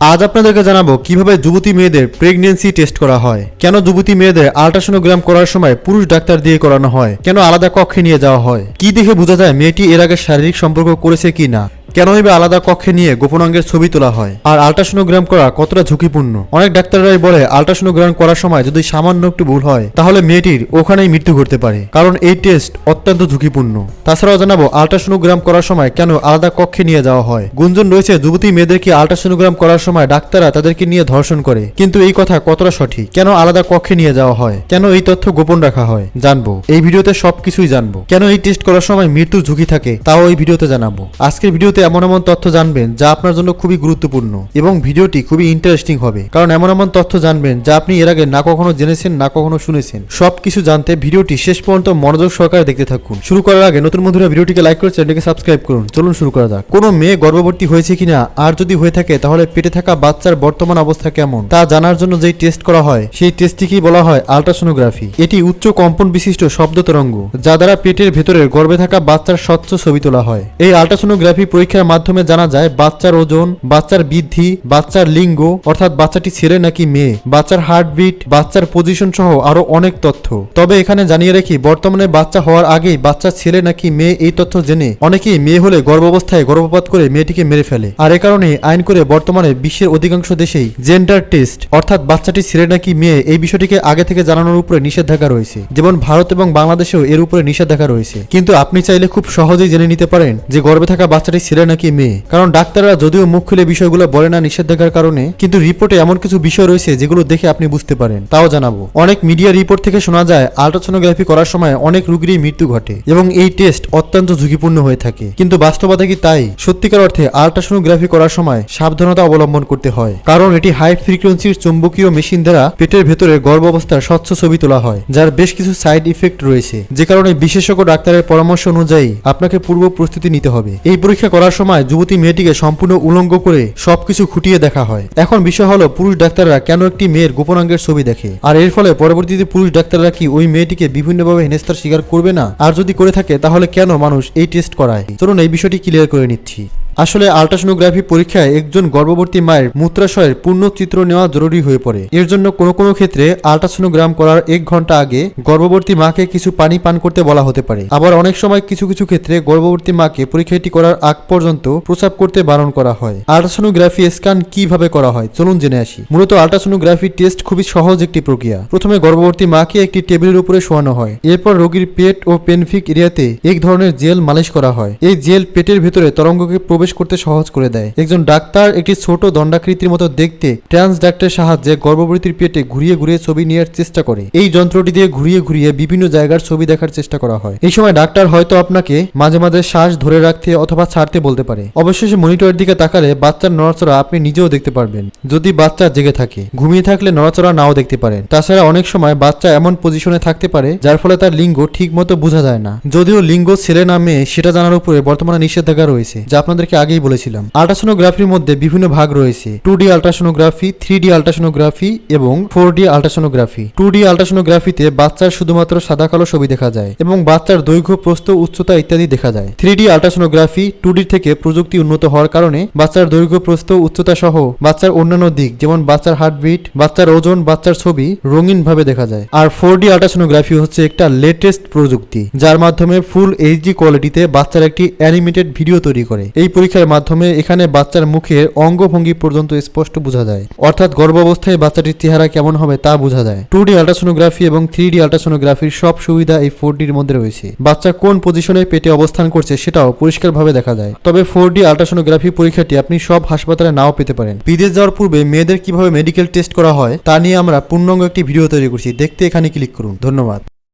আজ আপনাদেরকে জানাব কীভাবে যুবতী মেয়েদের প্রেগনেন্সি টেস্ট করা হয়। কেন যুবতী মেয়েদের আল্ট্রাসোনোগ্রাম করার সময় পুরুষ ডাক্তার দিয়ে করানো হয়? কেন আলাদা কক্ষে নিয়ে যাওয়া হয়? কি দেখে বোঝা যায় মেয়েটি এর আগে শারীরিক সম্পর্ক করেছে কি না কেনই বা আলাদা কক্ষে নিয়ে গোপন অঙ্গের ছবি তোলা হয়? আর আল্ট্রাসোনোগ্রাম করা কতটা ঝুঁকিপূর্ণ? অনেক ডাক্তাররাই বলে, আল্ট্রাসোনোগ্রাম করার সময় যদি সামান্য একটু ভুল হয়, তাহলে মেয়েটির ওখানেই মৃত্যু ঘটতে পারে। কারণ এই টেস্ট অত্যন্ত ঝুঁকিপূর্ণ। তাছাড়াও জানাব, আল্ট্রাসোনোগ্রাম করার সময় কেন আলাদা কক্ষে নিয়ে যাওয়া হয়? গুঞ্জন রয়েছে, যুবতী মেয়েদেরকে আল্ট্রাসোনোগ্রাম করার সময় ডাক্তাররা তাদেরকে নিয়ে ধর্ষণ করে? কিন্তু এই কথা কতটা সঠিক? কেন আলাদা কক্ষে নিয়ে যাওয়া হয়? কেন এই তথ্য গোপন রাখা হয়? জানব। এই ভিডিওতে সবকিছুই জানব। কেন এই টেস্ট করার সময় মৃত্যুর ঝুঁকি থাকে? তাও এই ভিডিওতে জানাব। আজকের ভিডিওতে এমন এমন তথ্য জানবেন যা আপনার জন্য খুবই গুরুত্বপূর্ণ এবং ভিডিওটি খুবই ইন্টারেস্টিং হবে। কারণ এমন এমন তথ্য জানবেন যা আপনি এর আগে না কখনো জেনেছেন, না কখনো শুনেছেন। সবকিছু জানতে ভিডিওটি শেষ পর্যন্ত মনোযোগ সহকারে দেখতে থাকুন। শুরু করার আগে নতুন বন্ধুরা ভিডিওটিকে লাইক করে চ্যানেলটিকে সাবস্ক্রাইব করুন। চলুন শুরু করা যাক। কোনো মেয়ে গর্ভবতী হয়েছে কিনা? আর যদি হয়ে থাকে, তাহলে পেটে থাকা বাচ্চার বর্তমান অবস্থা কেমন? তা জানার জন্য যেই টেস্ট করা হয়, সেই টেস্টটিকেই বলা হয় আল্ট্রাসোনোগ্রাফি এটি উচ্চ কম্পন বিশিষ্ট শব্দ তরঙ্গ, যা দ্বারা পেটের ভেতরে গর্ভে থাকা বাচ্চার স্বচ্ছ ছবি তোলা হয়। এই আল্ট্রাসোনোগ্রাফি পরীক্ষার মাধ্যমে জানা যায়, বাচ্চার ওজন, বাচ্চার বৃদ্ধি, বাচ্চার লিঙ্গ, অর্থাৎ বাচ্চাটি ছেলে নাকি মেয়ে, বাচ্চার হার্টবিট, বাচ্চার পজিশন সহ আরও অনেক তথ্য। তবে এখানে জানিয়ে রাখি, বর্তমানে বাচ্চা হওয়ার আগেই বাচ্চা ছেলে নাকি মেয়ে এই তথ্য জেনে অনেকেই মেয়ে হলে গর্ভাবস্থায় গর্ভপাত করে মেয়েটিকে মেরে ফেলে। আর এ কারণে আইন করে বর্তমানে বিশ্বের অধিকাংশ দেশেই জেন্ডার টেস্ট অর্থাৎ বাচ্চাটি ছেলে নাকি মেয়ে, এই বিষয়টিকে আগে থেকে জানানোর উপরে নিষেধাজ্ঞা রয়েছে। যেমন ভারত এবং বাংলাদেশেও এর উপরে নিষেধাজ্ঞা রয়েছে। কিন্তু আপনি চাইলে খুব সহজেই জেনে নিতে পারেন যে গর্ভে থাকা বাচ্চাটি ছেলে নাকি মেয়ে? কারণ ডাক্তাররা যদিও মুখ খুলে বিষয়গুলো বলে না নিষেধাজ্ঞার কারণে, কিন্তু রিপোর্টে এমন কিছু বিষয় রয়েছে যেগুলো দেখে আপনি বুঝতে পারেন। তাও জানাব। অনেক মিডিয়া রিপোর্ট থেকে শোনা যায়, আল্ট্রাসোনোগ্রাফি করার সময় অনেক রোগীরই মৃত্যু ঘটে এবং এই টেস্ট অত্যন্ত ঝুঁকিপূর্ণ হয়ে থাকে। কিন্তু বাস্তবতা কি তাই? সত্যিকার অর্থে আল্ট্রাসোনোগ্রাফি করার সময় সাবধানতা অবলম্বন করতে হয়। কারণ এটি হাই ফ্রিকোয়েন্সির চুম্বকীয় মেশিন দ্বারা পেটের ভেতরে গর্ভ অবস্থার স্বচ্ছ ছবি তোলা হয়, যার বেশ কিছু সাইড ইফেক্ট রয়েছে। যে কারণে বিশেষজ্ঞ ডাক্তারের পরামর্শ অনুযায়ী আপনাকে পূর্ব প্রস্তুতি নিতে হবে। এই পরীক্ষা করার সময় যুবতী মেয়েটিকে সম্পূর্ণ উলঙ্গ করে সবকিছু খুঁটিয়ে দেখা হয়। এখন বিষয় হলো, পুরুষ ডাক্তাররা কেন একটি মেয়ের গোপনাঙ্গের ছবি দেখে? আর এর ফলে পরবর্তীতে পুরুষ ডাক্তাররা কি ওই মেয়েটিকে বিভিন্নভাবে হেনস্থার স্বীকার করবে না? আর যদি করে থাকে, তাহলে কেন মানুষ এই টেস্ট করায়? চলুন এই বিষয়টি ক্লিয়ার করে নিচ্ছি। আসলে আল্ট্রাসোনোগ্রাফি পরীক্ষায় একজন গর্ভবতী মায়ের মূত্রাশয়ের পূর্ণ চিত্র নেওয়া জরুরি হয়ে পড়ে। এর জন্য কোনো কোনো ক্ষেত্রে আল্ট্রাসোনোগ্রাম করার এক ঘণ্টা আগে গর্ভবতী মাকে কিছু পানি পান করতে বলা হতে পারে। আবার অনেক সময় কিছু কিছু ক্ষেত্রে গর্ভবতী মাকে পরীক্ষাটি করার আগ পর্যন্ত প্রস্রাব করতে বারণ করা হয়। আল্ট্রাসোনোগ্রাফি স্ক্যান কীভাবে করা হয়, চলুন জেনে আসি। মূলত আল্ট্রাসোনোগ্রাফি টেস্ট খুবই সহজ একটি প্রক্রিয়া। প্রথমে গর্ভবতী মাকে একটি টেবিলের উপরে শোয়ানো হয়। এরপর রোগীর পেট ও পেনফিক এরিয়াতে এক ধরনের জেল মালিশ করা হয়। এই জেল পেটের ভেতরে তরঙ্গকে প্রবেশ করতে সহজ করে দেয়। একজন ডাক্তার একটি ছোট দণ্ডাকৃতির মতো দেখতে ট্রান্স ট্রান্সডাক্টের সাহায্যে গর্ভবতীর পেটে ঘুরিয়ে ঘুরিয়ে ছবি নেওয়ার চেষ্টা করে। এই যন্ত্রটি দিয়ে ঘুরিয়ে ঘুরিয়ে বিভিন্ন জায়গার ছবি দেখার চেষ্টা করা হয়। এই সময় ডাক্তার হয়তো আপনাকে মাঝে মাঝে শ্বাস ধরে রাখতে অথবা ছাড়তে বলতে পারে। অবশেষে মনিটরের দিকে তাকালে বাচ্চার নড়াচড়া আপনি নিজেও দেখতে পারবেন, যদি বাচ্চা জেগে থাকে। ঘুমিয়ে থাকলে নড়াচড়া নাও দেখতে পারেন। তাছাড়া অনেক সময় বাচ্চা এমন পজিশনে থাকতে পারে, যার ফলে তার লিঙ্গ ঠিক মতো বোঝা যায় না। যদিও লিঙ্গ ছেলে না মেয়ে, সেটা জানার উপরে বর্তমানে নিষেধাজ্ঞা রয়েছে, যা আপনাদেরকে আগেই বলেছিলাম। আল্ট্রাসোনোগ্রাফির মধ্যে বিভিন্ন ভাগ রয়েছে। Two D ultrasonography, three D ultrasonography এবং four D ultrasonography. Two D আল্ট্রাসোনোগ্রাফিতে বাচ্চার শুধুমাত্র সাদা কালো ছবি দেখা যায় এবং বাচ্চার দৈর্ঘ্য, প্রস্থ, উচ্চতা ইত্যাদি দেখা যায়। Three D ultrasonography two D থেকে প্রযুক্তি উন্নত হওয়ার কারণে বাচ্চার দৈর্ঘ্য, প্রস্থ, উচ্চতা সহ বাচ্চার অন্যান্য দিক যেমন বাচ্চার হার্টবিট, বাচ্চার ওজন, বাচ্চার ছবি রঙিন ভাবে দেখা যায়। আর ফোর ডি আল্ট্রাসোনোগ্রাফি হচ্ছে একটা লেটেস্ট প্রযুক্তি, যার মাধ্যমে ফুল এইচডি কোয়ালিটিতে বাচ্চার একটি অ্যানিমেটেড ভিডিও তৈরি করে। এই পরীক্ষার মাধ্যমে এখানে বাচ্চার মুখের অঙ্গভঙ্গি পর্যন্ত স্পষ্ট বোঝা যায়। অর্থাৎ গর্ভাবস্থায় বাচ্চাটির চেহারা কেমন হবে তা বোঝা যায়। টু ডি আল্ট্রাসোনোগ্রাফি এবং থ্রি ডি আল্ট্রাসোনোগ্রাফির সব সুবিধা এই ফোর ডির মধ্যে রয়েছে। বাচ্চা কোন পজিশনে পেটে অবস্থান করছে সেটাও পরিষ্কারভাবে দেখা যায়। তবে ফোর ডি আল্ট্রাসোনোগ্রাফি পরীক্ষাটি আপনি সব হাসপাতালে নাও পেতে পারেন। বিদেশ যাওয়ার পূর্বে মেয়েদের কীভাবে মেডিকেল টেস্ট করা হয় তা নিয়ে আমরা পূর্ণাঙ্গ একটি ভিডিও তৈরি করছি। দেখতে এখানে ক্লিক করুন। ধন্যবাদ।